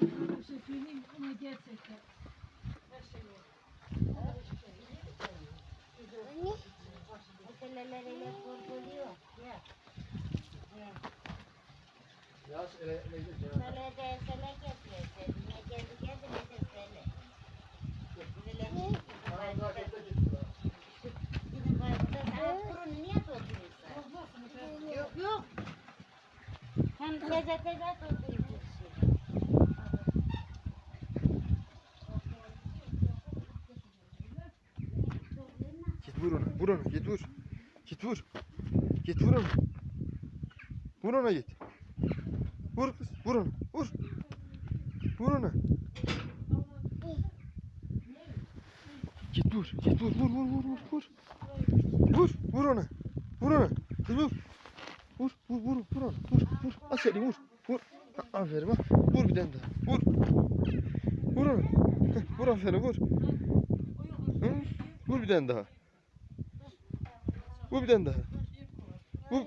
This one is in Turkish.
bir şey söyleyeyim ama gerçekten. Her şey yok. Meseleleriyle kurtuluyor. Ya. Yaz ele ele gel. Sele de sele getirdi. Ne geldi geldi ne de topluyorsun? Yok yok. Hem teze teze topluyorsun. Vur ona. Vur ona. Git vur. Git vur. Git vur ona. Vur ona git. Vur kız. Vur ona. Vur. Vur ona. Git vur. Git vur. Vur vur vur vur vur. Vur. Vur ona. Vur ona. Kız vur. Vur vur vur vur ona. Vur vur. Aferin vur. Vur. Aferin bak. Vur bir tane daha. Vur. Vur ona. Vur aferin vur. Hı? Vur bir tane daha. Vur bir tane daha. Vur.